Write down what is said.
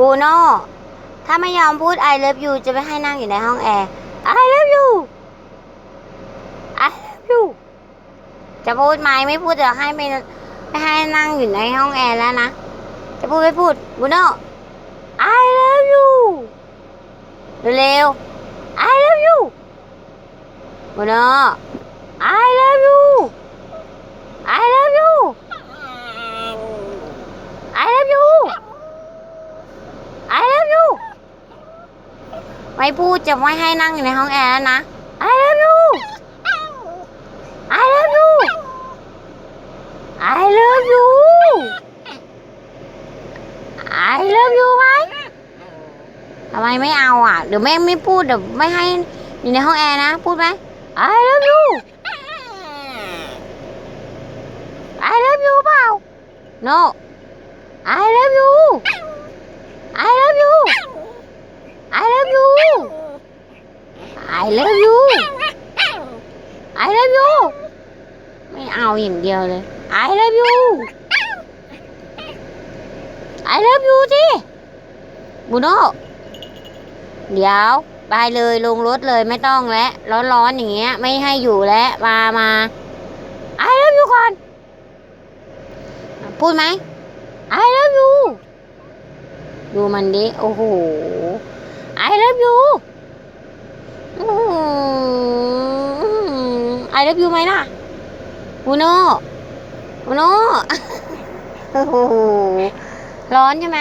บูโน่ถ้าไม่ยอมพูด I love you จะไม่ให้นั่งอยู่ในห้องแอร์ I love you I love you จะพูดไหมไม่พูดจะให้ไม่ไม่ให้นั่งอยู่ในห้องแอร์แล้วนะ จะพูดไม่พูดบูโน่ I love you เร็วๆ I love you บูโน่ I love you I love you I love you I love you ไม่พูดจะไม่ให้นั่งอยู่ในห้องแอร์แล้วนะ I love you I love you I love you I love you ไหมทำไมไม่เอาอะเดี๋ยวแม่ไม่พูดเดี๋ยวไม่ให้อยู่ในห้องแอร์นะ พูดไหม I love you I love you เปล่า No I love you I love you I love you I love you I love you ไม่เอาอย่างเดียวเลย I love you I love you สิบูโน่เดี๋ยวไปเลยลงรถเลยไม่ต้องแล้วร้อนๆอย่างเงี้ย ไม่ให้อยู่แล้วมามา I love you ก่อน พูดไหม I love you ดูมันดิ โอ้โห I love you อหื อ I love you ไหมล่ะบูโน่บูโน่โอ้โหร้อนใช่ไหม